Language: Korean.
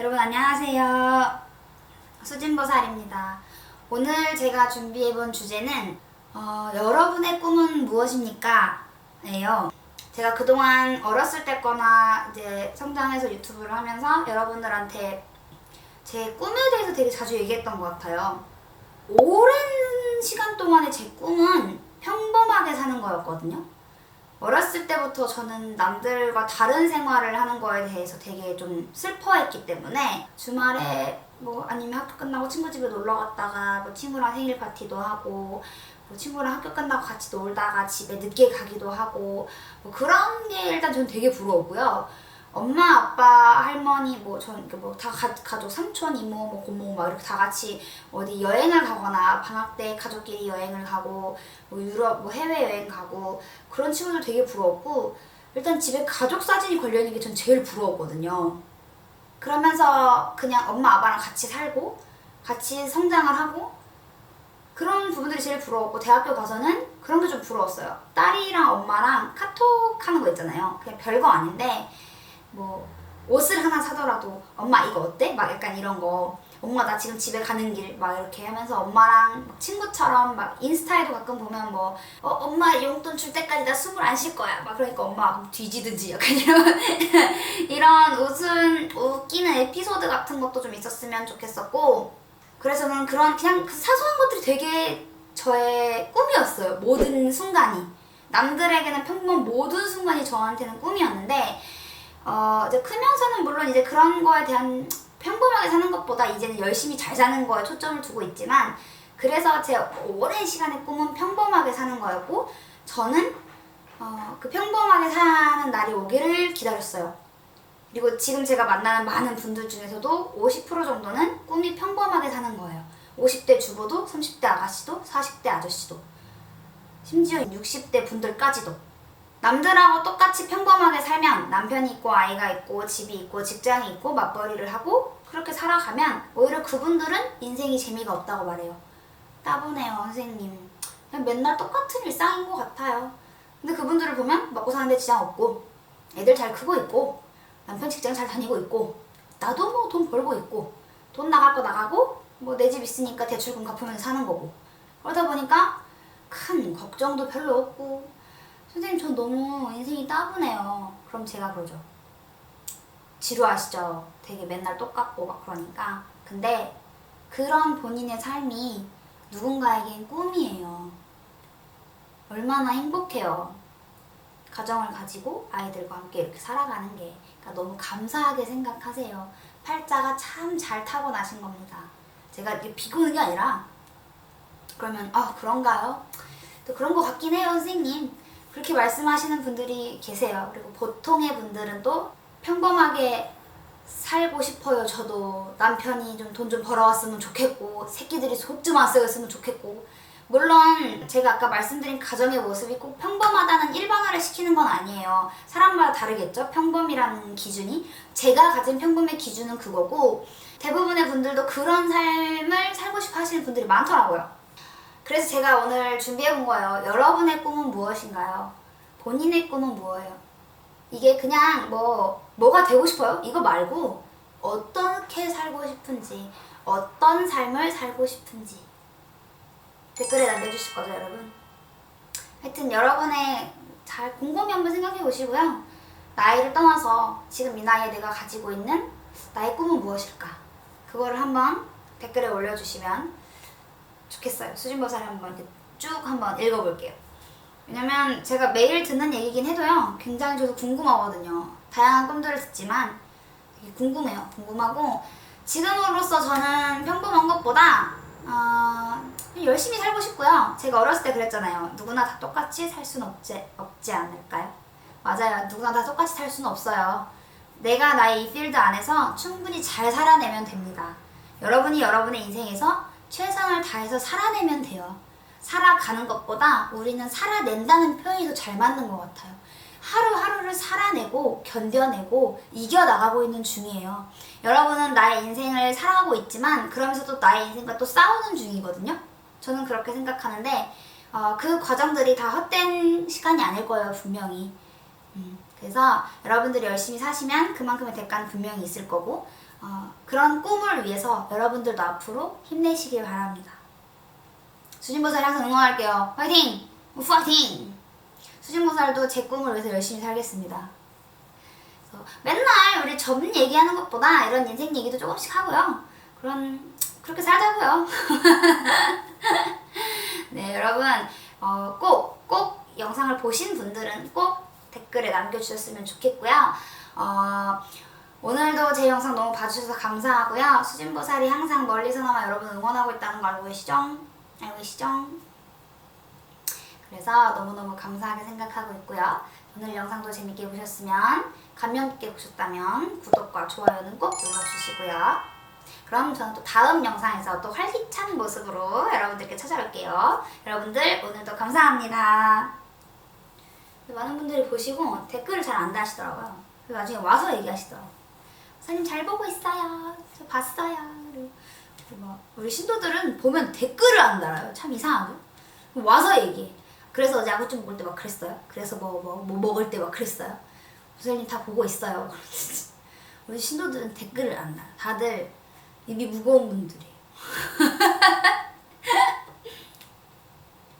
여러분 안녕하세요. 수진보살입니다. 오늘 제가 준비해본 주제는 어, 여러분의 꿈은 무엇입니까? 예요. 제가 그동안 어렸을 때 거나 이제 성장해서 유튜브를 하면서 여러분들한테 제 꿈에 대해서 되게 자주 얘기했던 것 같아요. 오랜 시간 동안의 제 꿈은 평범하게 사는 거였거든요. 어렸을 때부터 저는 남들과 다른 생활을 하는 거에 대해서 되게 좀 슬퍼했기 때문에 주말에 뭐 아니면 학교 끝나고 친구 집에 놀러 갔다가 뭐 친구랑 생일 파티도 하고 뭐 친구랑 학교 끝나고 같이 놀다가 집에 늦게 가기도 하고 뭐 그런 게 일단 저는 되게 부러웠고요. 엄마, 아빠, 할머니, 뭐, 전, 뭐다 가족, 삼촌, 이모, 뭐, 고모, 막 이렇게 다 같이 어디 여행을 가거나, 방학 때 가족끼리 여행을 가고, 뭐, 유럽, 뭐, 해외여행 가고, 그런 친구들 되게 부러웠고, 일단 집에 가족 사진이 걸려있는 게 전 제일 부러웠거든요. 그러면서 그냥 엄마, 아빠랑 같이 살고, 같이 성장을 하고, 그런 부분들이 제일 부러웠고, 대학교 가서는 그런 게 좀 부러웠어요. 딸이랑 엄마랑 카톡 하는 거 있잖아요. 그냥 별거 아닌데, 뭐 옷을 하나 사더라도 엄마 이거 어때? 막 약간 이런 거. 엄마 나 지금 집에 가는 길 막 이렇게 하면서 엄마랑 막 친구처럼 막 인스타에도 가끔 보면 뭐 어, 엄마 용돈 줄 때까지 나 숨을 안 쉴 거야. 막 그러니까 엄마 뒤지든지 약간 이런 이런 웃은 웃기는 에피소드 같은 것도 좀 있었으면 좋겠었고 그래서 저는 그런 그냥 그 사소한 것들이 되게 저의 꿈이었어요. 모든 순간이. 남들에게는 평범한 모든 순간이 저한테는 꿈이었는데 어, 이제 크면서는 물론 이제 그런 거에 대한 평범하게 사는 것보다 이제는 열심히 잘 사는 거에 초점을 두고 있지만 그래서 제 오랜 시간의 꿈은 평범하게 사는 거였고 저는 어, 그 평범하게 사는 날이 오기를 기다렸어요. 그리고 지금 제가 만나는 많은 분들 중에서도 50% 정도는 꿈이 평범하게 사는 거예요. 50대 주부도, 30대 아가씨도, 40대 아저씨도, 심지어 60대 분들까지도. 남들하고 똑같이 평범하게 살면 남편이 있고 아이가 있고 집이 있고 직장이 있고 맞벌이를 하고 그렇게 살아가면 오히려 그분들은 인생이 재미가 없다고 말해요. 따분해요, 선생님. 그냥 맨날 똑같은 일상인 것 같아요. 근데 그분들을 보면 먹고 사는데 지장 없고 애들 잘 크고 있고 남편 직장 잘 다니고 있고 나도 뭐 돈 벌고 있고 돈 나갈 거 나가고 뭐 내 집 있으니까 대출금 갚으면서 사는 거고 그러다 보니까 큰 걱정도 별로 없고 선생님 전 너무 인생이 따분해요. 그럼 제가 그러죠. 지루하시죠? 되게 맨날 똑같고 막 그러니까. 근데 그런 본인의 삶이 누군가에겐 꿈이에요. 얼마나 행복해요. 가정을 가지고 아이들과 함께 이렇게 살아가는 게. 그러니까 너무 감사하게 생각하세요. 팔자가 참 잘 타고 나신 겁니다. 제가 비고는 게 아니라 그러면 아 그런가요? 또 그런 것 같긴 해요 선생님. 그렇게 말씀하시는 분들이 계세요. 그리고 보통의 분들은 또 평범하게 살고 싶어요. 저도 남편이 좀 돈 좀 벌어왔으면 좋겠고 새끼들이 속 좀안 썩었으면 좋겠고 물론 제가 아까 말씀드린 가정의 모습이 꼭 평범하다는 일반화를 시키는 건 아니에요. 사람마다 다르겠죠. 평범이라는 기준이 제가 가진 평범의 기준은 그거고 대부분의 분들도 그런 삶을 살고 싶어 하시는 분들이 많더라고요. 그래서 제가 오늘 준비해 본 거예요. 여러분의 꿈은 무엇인가요? 본인의 꿈은 뭐예요? 이게 그냥 뭐 뭐가 되고 싶어요? 이거 말고 어떻게 살고 싶은지, 어떤 삶을 살고 싶은지 댓글에 남겨주실 거죠, 여러분? 하여튼 여러분의 잘 곰곰이 한번 생각해 보시고요. 나이를 떠나서 지금 이 나이에 내가 가지고 있는 나의 꿈은 무엇일까? 그거를 한번 댓글에 올려주시면 좋겠어요. 수진버사를 한번 쭉 한번 읽어볼게요. 왜냐면 제가 매일 듣는 얘기긴 해도요, 굉장히 저도 궁금하거든요. 다양한 꿈들을 듣지만 궁금해요. 궁금하고 지금으로서 저는 평범한 것보다 어, 열심히 살고 싶고요. 제가 어렸을 때 그랬잖아요. 누구나 다 똑같이 살 수는 없지, 없지 않을까요? 맞아요. 누구나 다 똑같이 살 수는 없어요. 내가 나의 이 필드 안에서 충분히 잘 살아내면 됩니다. 여러분이 여러분의 인생에서 최선을 다해서 살아내면 돼요. 살아가는 것보다 우리는 살아낸다는 표현이 더 잘 맞는 것 같아요. 하루하루를 살아내고 견뎌내고 이겨나가고 있는 중이에요. 여러분은 나의 인생을 살아가고 있지만 그러면서도 나의 인생과 또 싸우는 중이거든요. 저는 그렇게 생각하는데 어, 그 과정들이 다 헛된 시간이 아닐 거예요, 분명히. 음, 그래서 여러분들이 열심히 사시면 그만큼의 대가는 분명히 있을 거고 어, 그런 꿈을 위해서 여러분들도 앞으로 힘내시길 바랍니다. 수진보살 항상 응원할게요. 화이팅! 우프 화이팅! 수진보살도 제 꿈을 위해서 열심히 살겠습니다. 맨날 우리 전문 얘기하는 것보다 이런 인생 얘기도 조금씩 하고요. 그런 그렇게 살자고요. 네, 여러분 어, 꼭, 꼭 영상을 보신 분들은 꼭 댓글에 남겨주셨으면 좋겠고요. 어, 오늘도 제 영상 너무 봐주셔서 감사하고요. 수진보살이 항상 멀리서나마 여러분 응원하고 있다는 거 알고 계시죠? 알고 계시죠? 그래서 너무너무 감사하게 생각하고 있고요. 오늘 영상도 재밌게 보셨으면 감명 깊게 보셨다면 구독과 좋아요는 꼭 눌러주시고요. 그럼 저는 또 다음 영상에서 또 활기찬 모습으로 여러분들께 찾아올게요. 여러분들 오늘도 감사합니다. 많은 분들이 보시고 댓글을 잘 안 다시더라고요. 그래서 나중에 와서 얘기하시더라고요. 선생님 잘 보고 있어요. 저 봤어요. 그리고 막 우리 신도들은 보면 댓글을 안 달아요. 참 이상하죠? 와서 얘기해. 그래서 어제 아구찜 먹을 때 막 그랬어요. 그래서 뭐, 뭐, 뭐 먹을 때 막 그랬어요. 선생님 다 보고 있어요. 우리 신도들은 댓글을 안 달아요. 다들 입이 무거운 분들이에요.